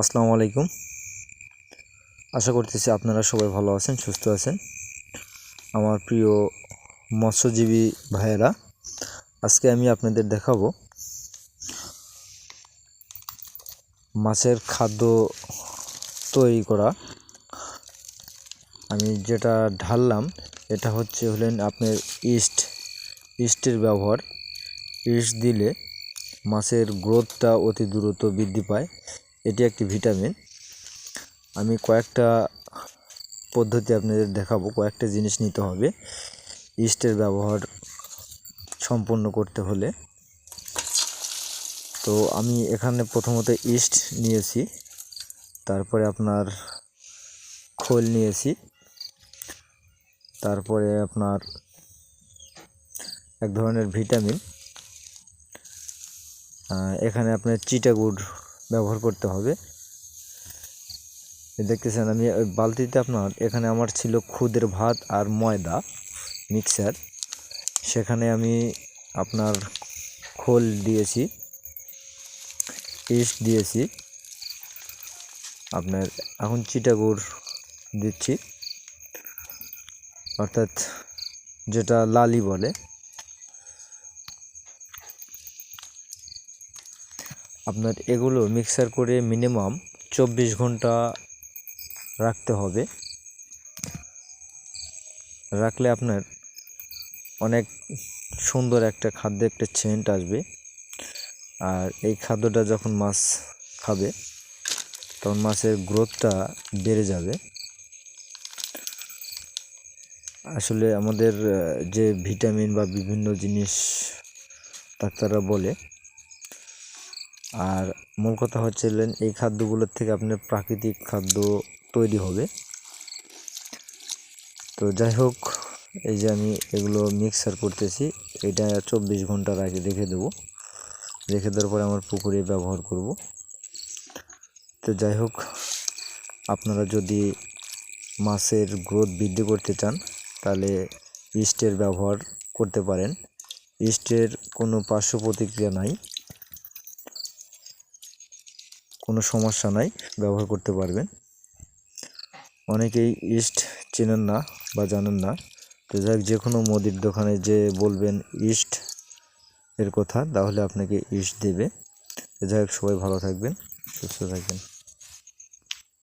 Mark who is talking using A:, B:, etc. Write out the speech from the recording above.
A: আসসালামু আলাইকুম। আশা করতেছি আপনারা সবাই ভালো আছেন, সুস্থ আছেন। আমার প্রিয় মৎস্যজীবী ভাইয়েরা, আজকে আমি আপনাদের দেখাবো মাছের খাদ্য তৈরি করা। আমি যেটা ঢাললাম, এটা হচ্ছে হলেন আপনার ইস্ট, ইস্টের ব্যবহার। ইস্ট দিলে মাছের গ্রোথটা অতি দ্রুত বৃদ্ধি পায়। এটি একটি ভিটামিন। আমি কয়েকটা পদ্ধতি আপনাদের দেখাবো, কয়েকটা জিনিস নিতে হবে ইস্টের ব্যবহার সম্পূর্ণ করতে হলে। তো আমি এখানে প্রথমত ইস্ট নিয়েছি, তারপরে আপনার খোল নিয়েছি, তারপরে আপনার এক ধরনের ভিটামিন এখানে আপনার চিটাগুড় ব্যবহার করতে হবে। দেখতেছেন, আমি বালতিতে আপনার, এখানে আমার ছিল খুদের ভাত আর ময়দা মিক্সার। সেখানে আমি আপনার খোল দিয়েছি, ইস্ট দিয়েছি। আপনার এখন চিটাগুড় দিচ্ছি, অর্থাৎ যেটা লালি বলে। আপনার এগুলো মিক্সার করে মিনিমাম চব্বিশ ঘণ্টা রাখতে হবে। রাখলে আপনার অনেক সুন্দর একটা খাদ্য একটা সেন্ট আসবে। আর এই খাদ্যটা যখন মাছ খাবে, তখন মাছের গ্রোথটা বেড়ে যাবে। আসলে আমাদের যে ভিটামিন বা বিভিন্ন জিনিস ডাক্তাররা বলে আর মূল কথা হচ্ছে লেন, এই খাদ্যগুলোর থেকে আপনার প্রাকৃতিক খাদ্য তৈরি হবে। তো যাই হোক, এই যে আমি এগুলো মিক্সার করতেছি, এটা চব্বিশ ঘণ্টার আগে রেখে দেবো। রেখে দেওয়ার পরে আমার পুকুরে ব্যবহার করব। তো যাই হোক, আপনারা যদি মাছের গ্রোথ বৃদ্ধি করতে চান, তাহলে ইস্টের ব্যবহার করতে পারেন। ইস্টের কোনো পার্শ্ব প্রতিক্রিয়া নাই। কোনো সমস্যা নাই, ব্যবহার করতে পারবেন। অনেকেই ইস্ট চেনেন না বা জানেন না। তো যাই যে কোনো মুদির দোকানে যে বলবেন ইস্ট এর কথা, তাহলে আপনাকে ইস্ট দেবে। যাই হোক, সবাই ভালো থাকবেন, সুস্থ থাকবেন।